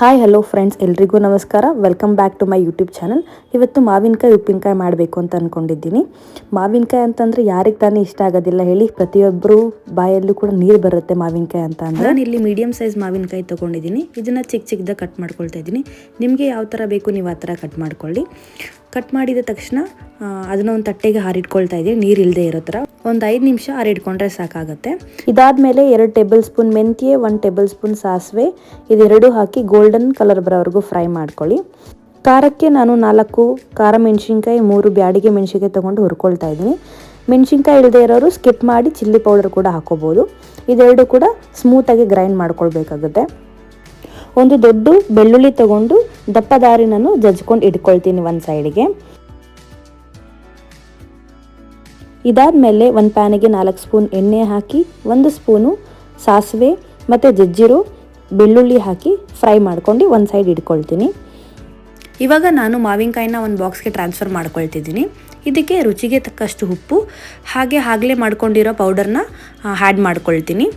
Hi hello friends ಎಲ್ರಿಗೂ ನಮಸ್ಕಾರ. Welcome back to my YouTube channel ಇವತ್ತು ಮಾವಿನಕಾಯಿ, ಉಪ್ಪಿನಕಾಯಿ ಮಾಡಬೇಕು ಅಂತ ಅಂದ್ಕೊಂಡಿದ್ದೀನಿ ಮಾವಿನಕಾಯಿ ಅಂತಂದರೆ ಯಾರಿಗೆ ತಾನೇ ಇಷ್ಟ ಆಗೋದಿಲ್ಲ ಹೇಳಿ ಪ್ರತಿಯೊಬ್ಬರು ಬಾಯಲ್ಲೂ ಕೂಡ ನೀರು ಬರುತ್ತೆ ಮಾವಿನಕಾಯಿ ಅಂತ ಅಂದರೆ. ನಾನು ಇಲ್ಲಿ ಮೀಡಿಯಮ್ ಸೈಜ್ ಮಾವಿನಕಾಯಿ ತೊಗೊಂಡಿದ್ದೀನಿ. ಇದನ್ನು ಚಿಕ್ಕ ಚಿಕ್ಕದಾಗ ಕಟ್ ಮಾಡ್ಕೊಳ್ತಾ ಇದ್ದೀನಿ. ನಿಮಗೆ ಯಾವ ಥರ ಬೇಕು ನೀವು ಆ ಥರ ಕಟ್ ಮಾಡ್ಕೊಳ್ಳಿ. ಕಟ್ ಮಾಡಿದ ತಕ್ಷಣ ಅದನ್ನ ಒಂದು ತಟ್ಟೆಗೆ ಹಾರಿಟ್ಕೊಳ್ತಾ ಇದ್ದೀನಿ ನೀರು ಇಲ್ಲದೆ ಇರೋ ಥರ. ಒಂದು ಐದು ನಿಮಿಷ ಹಾರಿಟ್ಕೊಂಡ್ರೆ ಸಾಕಾಗುತ್ತೆ. ಇದಾದಮೇಲೆ ಎರಡು ಟೇಬಲ್ ಸ್ಪೂನ್ ಮೆಂತ್ಯೆ, ಒಂದು ಟೇಬಲ್ ಸ್ಪೂನ್ ಸಾಸಿವೆ, ಇದೆರಡು ಹಾಕಿ ಗೋಲ್ಡನ್ ಕಲರ್ ಬರೋವರೆಗೂ ಫ್ರೈ ಮಾಡ್ಕೊಳ್ಳಿ. ಖಾರಕ್ಕೆ ನಾನು ನಾಲ್ಕು ಖಾರ ಮೆಣಸಿನ್ಕಾಯಿ, ಮೂರು ಬ್ಯಾಡಿಗೆ ಮೆಣಸಿನ್ಕಾಯಿ ತೊಗೊಂಡು ಹುರ್ಕೊಳ್ತಾ ಇದ್ದೀನಿ. ಮೆಣಸಿನ್ಕಾಯಿ ಇಲ್ಲದೆ ಇರೋರು ಸ್ಕಿಪ್ ಮಾಡಿ ಚಿಲ್ಲಿ ಪೌಡರ್ ಕೂಡ ಹಾಕೋಬೋದು. ಇದೆರಡು ಕೂಡ ಸ್ಮೂತಾಗಿ ಗ್ರೈಂಡ್ ಮಾಡ್ಕೊಳ್ಬೇಕಾಗುತ್ತೆ. ಒಂದು ದೊಡ್ಡ ಬೆಳ್ಳುಳ್ಳಿ ತಗೊಂಡು ದಪ್ಪ ದಾರಿನೂ ಜಜ್ಕೊಂಡು ಇಟ್ಕೊಳ್ತೀನಿ ಒಂದು ಸೈಡಿಗೆ ಇದಾದಮೇಲೆ ಒಂದು ಪ್ಯಾನಿಗೆ ನಾಲ್ಕು ಸ್ಪೂನ್ ಎಣ್ಣೆ ಹಾಕಿ, ಒಂದು ಸ್ಪೂನು ಸಾಸಿವೆ ಮತ್ತು ಜಜ್ಜಿರು ಬೆಳ್ಳುಳ್ಳಿ ಹಾಕಿ ಫ್ರೈ ಮಾಡ್ಕೊಂಡು ಒಂದು ಸೈಡ್ ಇಟ್ಕೊಳ್ತೀನಿ. ಇವಾಗ ನಾನು ಮಾವಿನಕಾಯಿನ ಒಂದು ಬಾಕ್ಸ್ಗೆ ಟ್ರಾನ್ಸ್ಫರ್ ಮಾಡ್ಕೊಳ್ತಿದ್ದೀನಿ. ಇದಕ್ಕೆ ರುಚಿಗೆ ತಕ್ಕಷ್ಟು ಉಪ್ಪು, ಹಾಗೆ ಆಗಲೇ ಮಾಡ್ಕೊಂಡಿರೋ ಪೌಡರ್ನ ಆ್ಯಡ್ ಮಾಡ್ಕೊಳ್ತೀನಿ.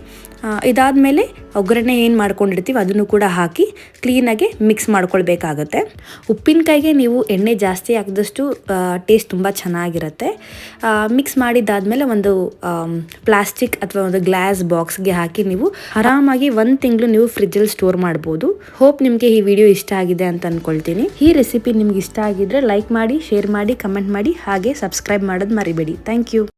ಇದಾದಮೇಲೆ ಒಗ್ಗರಣೆ ಏನು ಮಾಡ್ಕೊಂಡಿರ್ತೀವಿ ಅದನ್ನು ಕೂಡ ಹಾಕಿ ಕ್ಲೀನಾಗಿ ಮಿಕ್ಸ್ ಮಾಡ್ಕೊಳ್ಬೇಕಾಗತ್ತೆ. ಉಪ್ಪಿನಕಾಯಿಗೆ ನೀವು ಎಣ್ಣೆ ಜಾಸ್ತಿ ಹಾಕಿದಷ್ಟು ಟೇಸ್ಟ್ ತುಂಬ ಚೆನ್ನಾಗಿರುತ್ತೆ. ಮಿಕ್ಸ್ ಮಾಡಿದ್ದಾದಮೇಲೆ ಒಂದು ಪ್ಲಾಸ್ಟಿಕ್ ಅಥವಾ ಒಂದು ಗ್ಲಾಸ್ ಬಾಕ್ಸ್ಗೆ ಹಾಕಿ ನೀವು ಆರಾಮಾಗಿ ಒಂದು ತಿಂಗಳು ನೀವು ಫ್ರಿಜ್ಜಲ್ಲಿ ಸ್ಟೋರ್ ಮಾಡ್ಬೋದು. ಹೋಪ್ ನಿಮಗೆ ಈ ವಿಡಿಯೋ ಇಷ್ಟ ಆಗಿದೆ ಅಂತ ಅಂದ್ಕೊಳ್ತೀನಿ ಈ ರೆಸಿಪಿ ನಿಮ್ಗೆ ಇಷ್ಟ ಆಗಿದ್ರೆ ಲೈಕ್ ಮಾಡಿ ಶೇರ್ ಮಾಡಿ ಕಮೆಂಟ್ ಮಾಡಿ ಹಾಗೆ ಸಬ್ಸ್ಕ್ರೈಬ್ ಮಾಡೋದು ಮರಿಬೇಡಿ. Thank you